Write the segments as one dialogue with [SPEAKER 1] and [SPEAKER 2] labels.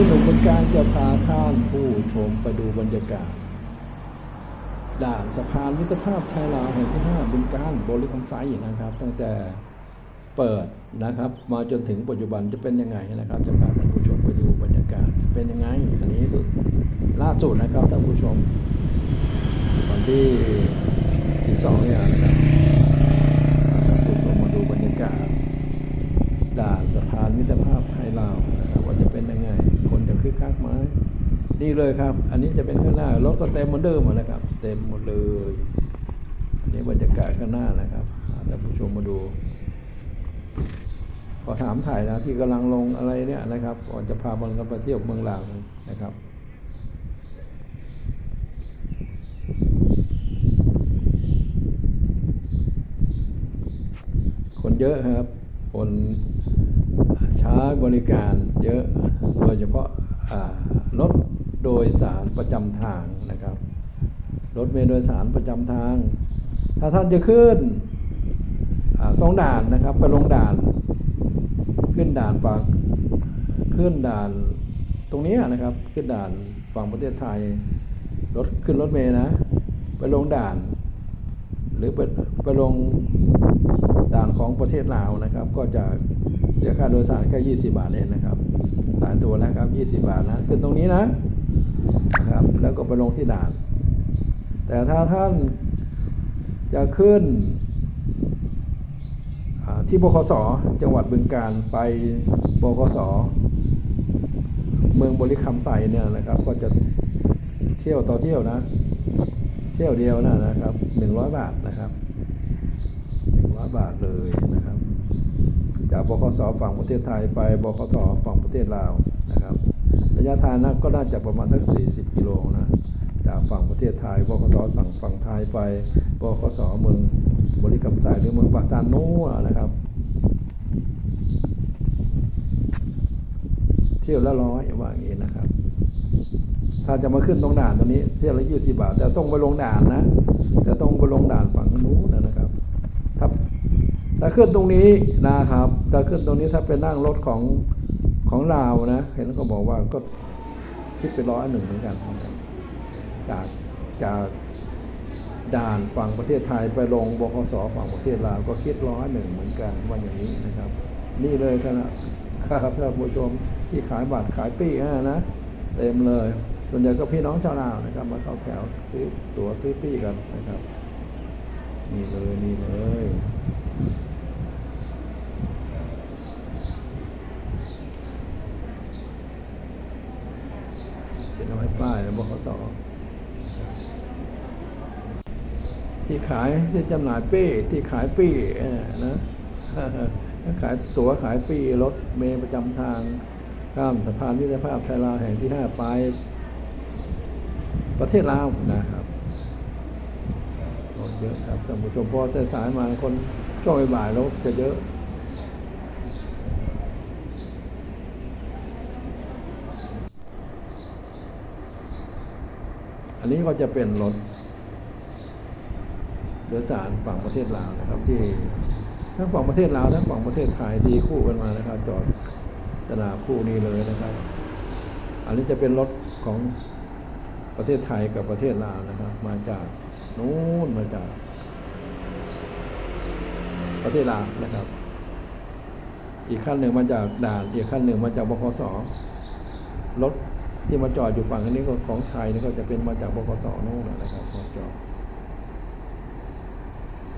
[SPEAKER 1] นี้หนุ่มเนการจะพาท่านผู้ชมไปดูบรรยากาศด่านสะพานมิตรภาพไทยลาวแห่งที่ห้าบึงการบริคำไซนะครับ ตั้งแต่เปิดนะครับ มาจนถึงปัจจุบันจะเป็นยังไงนะครับ จะพาท่านผู้ชมไปดูบรรยากาศเป็นยังไง อันนี้สุดล่าสุดนะครับท่านผู้ชมวันที่ 12เนี่ยนะครับท่านผู้ชมมาดูบรรยากาศ ด่านสะพานมิตรภาพไทยลาวนะครับว่าจะเป็นยังไง คนจะคึกคักไหม ดีเลยครับ อันนี้จะเป็นข้างหน้ารถก็เต็มเหมือนเดิมหมดนะครับ เต็มหมดเลยอันนี้บรรยากาศข้างหน้านะครับท่านผู้ชมมาดู ขอถามถ่ายนะที่กำลังลงอะไรเนี่ยนะครับก่อนจะพาบอลกันไปเที่ยวเมืองลาวนะครับคนเยอะครับ คนช้าบริการเยอะ โดยเฉพาะอ่ารถ โดยสารประจำทางนะครับ รถเมล์โดยสารประจำทาง ถ้าท่านจะขึ้นต้องด่านนะครับไปลงด่าน ขึ้นด่านปากขึ้นด่านตรงนี้นะครับ ขึ้นด่านฝั่งประเทศไทย รถขึ้นรถเมล์นะ ไปลงด่าน หรือไปไปลงด่านของประเทศลาวนะครับ ก็จะเสียค่าโดยสารแค่ 20 บาทเองนะครับ ตายตัวแล้วครับ 20 บาทนะขึ้นตรงนี้นะ นะครับ แล้วก็ไปลงที่ด่าน แต่ถ้าท่านจะขึ้นที่บคสจังหวัดบึงการไปบคสเมืองบริคำไสเนี่ยนะครับ ก็จะเที่ยวต่อเที่ยวนะ เที่ยวเดียวนะนะครับหนึ่งร้อยบาทนะครับหนึ่งร้อยบาทเลยนะครับ จากบคสฝั่งประเทศไทยไปบคสฝั่งประเทศลาวนะครับ ระยะทางนะก็น่าจะประมาณสัก40 กิโลนะจากฝั่งประเทศไทยบคสสั่งฝั่งไทยไปบคสเมืองบริกรรมใจหรือเมืองปากจานโน้นนะครับ เที่ยวละร้อยว่าอย่างนี้นะครับ ถ้าจะมาขึ้นตรงด่านตรงนี้เที่ยวละยี่สิบาท แต่ต้องไปลงด่านนะแต่ต้องไปลงด่านฝั่งนู้นนะครับถ้าถ้าขึ้นตรงนี้นะครับถ้าขึ้นตรงนี้ถ้าเป็นนั่งรถของ ของลาวนะ เห็นเขาบอกว่าก็คิดไปร้อยหนึ่งเหมือนกันนะจากจากด่านฝั่งประเทศไทยไปลงบคสฝั่งประเทศลาวก็คิดร้อยหนึ่งเหมือนกันว่าอย่างนี้นะครับ นี่เลยคณะครับท่านผู้ชมที่ขายบัตรขายปี้นะเต็มเลยส่วนใหญ่ก็พี่น้องชาวนานะครับ มาเข้าแถวซื้อตั๋วซื้อปี้กันนะครับ นี่เลยนี่เลย ป้ายแล้วบขสที่ขายที่จำหน่ายปี้ที่ขายปี้นะขายตั๋วขายปี้รถเมล์ประจำทาง ข้ามสะพานมิตรภาพไทยลาวแห่งที่ห้าไป ประเทศลาวนะครับคนเยอะครับท่านผู้ชมพอสายมาคนช่วงบ่ายๆแล้วจะเยอะ อันนี้ก็จะเป็นรถโดยสารฝั่งประเทศลาวนะครับ ที่ทั้งฝั่งประเทศลาวทั้งฝั่งประเทศไทยดีคู่กันมานะครับ จอดสนามคู่นี้เลยนะครับ อันนี้จะเป็นรถของประเทศไทยกับประเทศลาวนะครับ มาจากนู้นมาจาก ประเทศลาวนะครับ อีกขั้นหนึ่งมาจากด่าน อีกขั้นหนึ่งมาจากบคสรถ ที่มาจอดอยู่ฝั่งนี้ก็ของไทยนี่ก็จะเป็นมาจากบคสนู้นนะครับมาจอด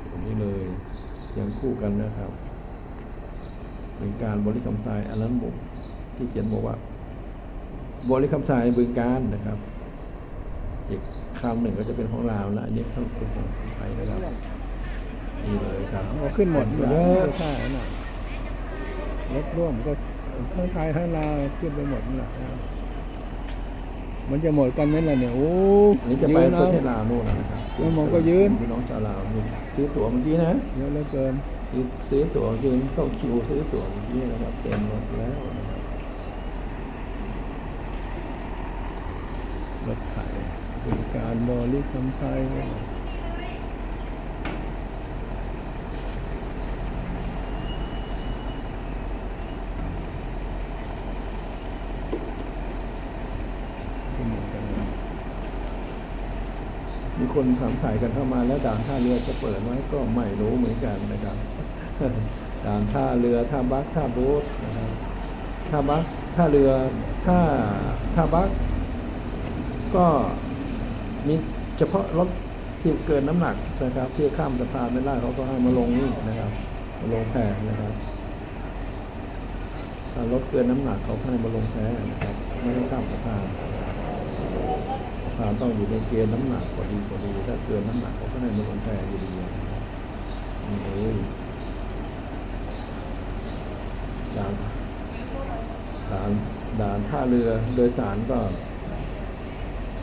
[SPEAKER 1] ตรงนี้เลยยังคู่กันนะครับ เป็นการบริคำทรายอันนั้นบุกที่เขียนบอกว่า บริคำทรายบึงการนะครับอีกคำหนึ่งก็จะเป็นของลาวนะอันนี้ต้องเป็นของไทยนะครับนี่เลยครับ
[SPEAKER 2] เอาขึ้นหมด
[SPEAKER 1] เย
[SPEAKER 2] เย
[SPEAKER 1] อะ
[SPEAKER 2] ใช่น่ะรถร่วมก็ทั้งไทยทั้งลาวขึ้นไปหมดนั่นแหละ มันจะหมดกันไหมล่ะเนี่ยโอ้
[SPEAKER 1] อันนี้จะไป
[SPEAKER 2] ยืน
[SPEAKER 1] ป
[SPEAKER 2] เอา
[SPEAKER 1] ระเทศลาวนู่นนะครับ
[SPEAKER 2] แล้วผมก็ยืน
[SPEAKER 1] พี่น้องชาวลาวนี่ซื้อตั๋วเมื่อกี้นะ
[SPEAKER 2] เยอะเหลือเกิน
[SPEAKER 1] ซื้อตั๋วยืนเข้าคิวซื้อตั๋วเมื่อกี้นะครับเต็มหมดแล้วนะครับ
[SPEAKER 2] รถไถเป็นการบริคำไซ
[SPEAKER 1] มี คนถามถ่ายกันเข้ามาแล้วด่านท่าเรือจะเปิดไหมก็ไม่รู้เหมือนกันนะครับด่านท่าเรือท่าบักท่าโบ๊ทนะครับท่าบักท่าเรือท่าท่าบักก็มีเฉพาะรถที่เกินน้ำหนักนะครับ ที่ข้ามสะพานไม่ได้เขาก็ให้มาลงนี่นะครับมาลงแพนะครับถ้ารถเกินน้ำหนักเขาให้มาลงแพนะครับ ไม่ให้ข้ามสะพาน ต้องอยู่ในเกณฑ์น้ำหนักพอดีพอดีถ้าเกินน้ำหนักเขาก็ให้มาลงแพ้อยู่ดีนะครับนี่เลยด่านด่านด่านท่าเรือโดยสารก็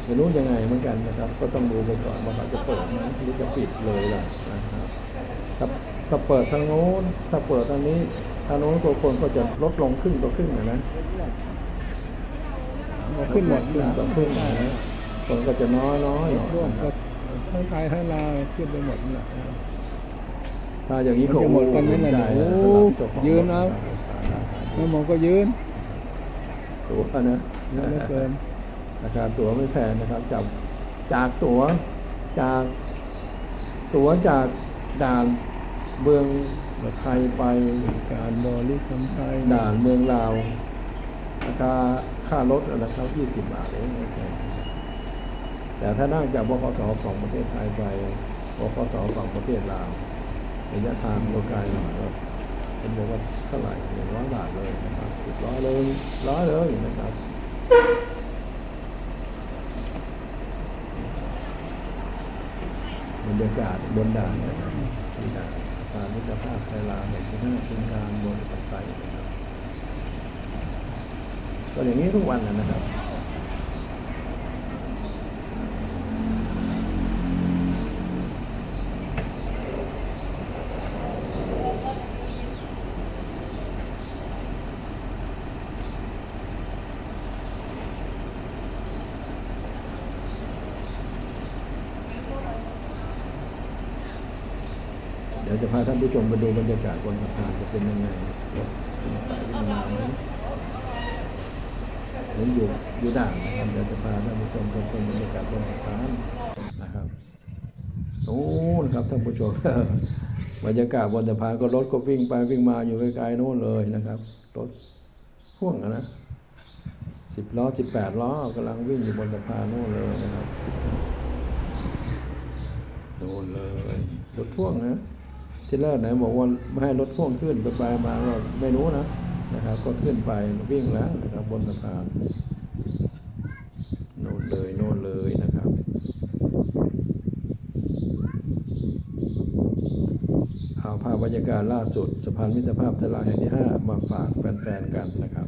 [SPEAKER 1] ไม่รู้ยังไงเหมือนกันนะครับ ก็ต้องดูไปก่อนว่าเขาจะเปิดไหมหรือจะปิดเลยล่ะนะครับถ้าถ้าเปิดทางโน้นถ้าเปิดทางนี้ทางโน้นตัวคนก็จะลดลงครึ่งต่อครึ่งนะนะ
[SPEAKER 2] ก็ขึ้นหมด
[SPEAKER 1] ครึ่งต่อครึ่งนะนะ คนก็จะน้อยน้อย
[SPEAKER 2] รถร่วมก็ทั้งไทยทั้งลาวขึ้นไปหมดนั่นแหละ
[SPEAKER 1] ถ้าอย่างนี้
[SPEAKER 2] มันจะหมดกันไหมล่ะ
[SPEAKER 1] ใจ
[SPEAKER 2] โอ้
[SPEAKER 1] สำหรับเจ้าของ
[SPEAKER 2] ยืนเอาแล้วหมอก็ยืน
[SPEAKER 1] ตัวนะ
[SPEAKER 2] เยอะเหลือเกิน
[SPEAKER 1] ราคาตั๋วไม่แพงนะครับจากจากตั๋วจากตั๋วจากด่านเมืองไทยไป
[SPEAKER 2] การบริคำไทย
[SPEAKER 1] ด่านเมืองลาวราคาค่ารถนะครับ20บาทเองไม่ แต่ถ้านั่งจากบขสของประเทศไทยไปบขสของประเทศลาวระยะทางก็ไกลหน่อยก็เป็นบอกว่าเท่าไหร่หนึ่งร้อยบาทเลยนะครับสิบร้อยเลยร้อยเลยนะครับบรรยากาศบนด่านนะครับที่ด่านสะพานมิตรภาพไทยลาวแห่งที่ห้าเป็นการบนปักไซนะครับก็อย่างนี้ทุกวันนะครับ จะพาท่านผู้ชมไปดูบรรยากาศบนสะพานจะเป็นยังไงไปขึ้นาไหมเห็นอยู่อยู่ด่านนะครับเดี๋ยวจะพาท่านผู้ชมไปชมบรรยากาศบนสะพานนะครับโอ้นะครับท่านผู้ชมบรรยากาศบนสะพานก็รถก็วิ่งไปวิ่งมาอยู่ไกลๆโน่นเลยนะครับรถพ่วงอะนะสิบล้อสิบแปดล้อกำลังวิ่งอยู่บนสะพานโน่นเลยนะครับโดนเลยรถพ่วงนะ ที่แรกไหนบอกว่าไม่ให้รถพ่วงขึ้นไปไปมาก็ไม่รู้นะนะครับ ก็ขึ้นไปวิ่งแล้วนะครับบนสะพานโน่นเลยโน่นเลยนะครับ เอาภาพบรรยากาศล่าสุดสะพานมิตรภาพไทยลาแห่งที่ห้ามาฝากแฟนๆกันนะครับ